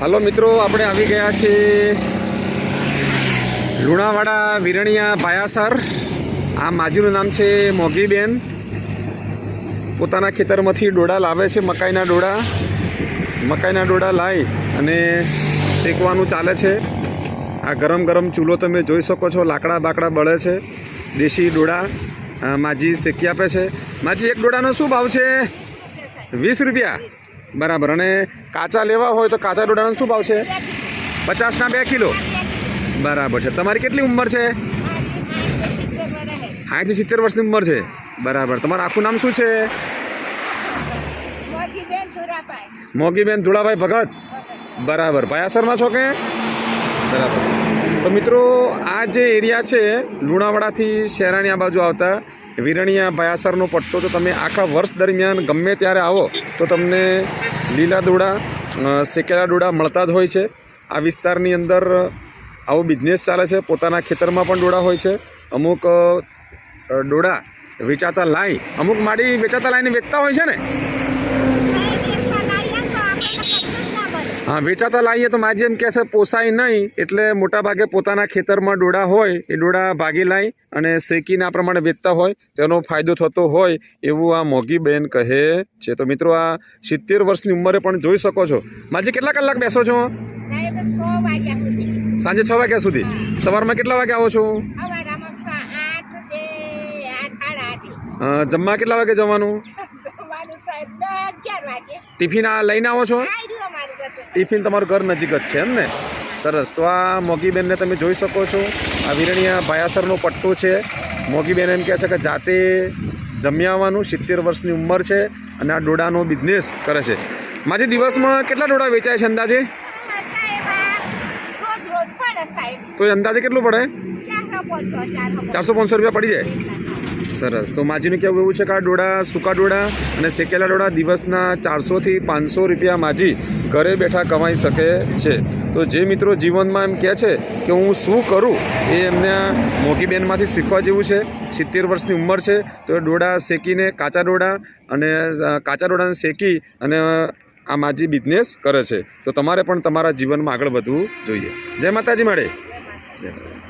હાલો મિત્રો, આપણે આવી ગયા છીએ લુણાવાડા વિરણિયા ભાયાસર. આ માજીનું નામ છે મોગીબેન. પોતાના ખેતરમાંથી ડોડા લાવે છે, મકાઈના ડોડા. મકાઈના ડોડા લાવી અને શેકવાનું ચાલે છે. આ ગરમ ગરમ ચૂલો તમે જોઈ શકો છો, લાકડા બાકડા બળે છે, દેશી ડોડા માજી શેકી આપે છે. માજી, એક ડોડાનો શું ભાવ છે? વીસ રૂપિયા. બરાબર. અને કાચા લેવા હોય તો કાચા ડોડાનો શું ભાવ છે? પચાસના બે કિલો. બરાબર છે. તમારી કેટલી ઉંમર છે? સાઠથી સિત્તેર વર્ષની ઉંમર છે. બરાબર. તમારું આખું નામ શું છે? મોગીબેન ધુળાભાઈ ભગત. બરાબર. ભાયાસરના છો કે? બરાબર. તો મિત્રો આ જે એરિયા છે લુણાવાડાથી શહેરાની આ બાજુ આવતા વિરણિયા ભાયાસરનો પટ્ટો. તો તમે આખા વર્ષ દરમિયાન ગમે ત્યારે આવો, તો તમને લીલા દોડા શેકેલા દોડા મળતા જ હોય છે. આ વિસ્તારની અંદર આવો બિઝનેસ ચાલે છે. પોતાના ખેતરમાં પણ ડોળા હોય છે. અમુક ડોળા વેચાતા લાઈ, અમુક માડી વેચાતા લાઈને વેચતા હોય છે ને? હા વેચાતા લાવીએ તો માજી એમ કહેશે પોસાય નહીં. એટલે મોટાભાગે પોતાના ખેતરમાં ડોડા હોય એ ડોડા ભાગી લાવી અને શેકીને આ પ્રમાણે વેચતા હોય તેનો ફાયદો થતો હોય એવું આ મોગી બેન કહે છે. તો મિત્રો આ સિત્તેર વર્ષની ઉંમરે પણ જોઈ શકો છો. માજી કેટલા કલાક બેસો છો? સાંજે છ વાગ્યા સુધી. સવારમાં કેટલા વાગે આવો છો? જમવા કેટલા વાગે જવાનું? ટિફિન આ લઈને આવો છો? ટિફિન તમારું ઘર નજીક જ છે એમ ને? સરસ. તો આ મોગીબેનને તમે જોઈ શકો છો. આ વિરણિયા ભાયાસરનો પટ્ટો છે. મોગીબેન એમ કહે છે કે જાતે જમી આવવાનું સિત્તેર વર્ષની ઉંમર છે અને આ ડોડાનો બિઝનેસ કરે છે. માજે દિવસમાં કેટલા ડોડા વેચાય છે અંદાજે? તો એ અંદાજે કેટલું પડે ચારસો પાંચસો રૂપિયા પડી જાય? સરસ. તો માજીનું કહેવું એવું છે કે આ ડોડા, સૂકા ડોડા અને શેકેલા ડોડા દિવસના ચારસોથી પાંચસો રૂપિયા માજી ઘરે બેઠા કમાઈ શકે છે. તો જે મિત્રો જીવનમાં એમ કહે છે કે હું શું કરું એ એમને મોટી બહેનમાંથી શીખવા જેવું છે. સિત્તેર વર્ષની ઉંમર છે. તો એ ડોડા શેકીને કાચા ડોડા અને કાચા ડોડાને શેકી અને આ માજી બિઝનેસ કરે છે. તો તમારે પણ તમારા જીવનમાં આગળ વધવું જોઈએ. જય માતાજી મળે. જય માતાજી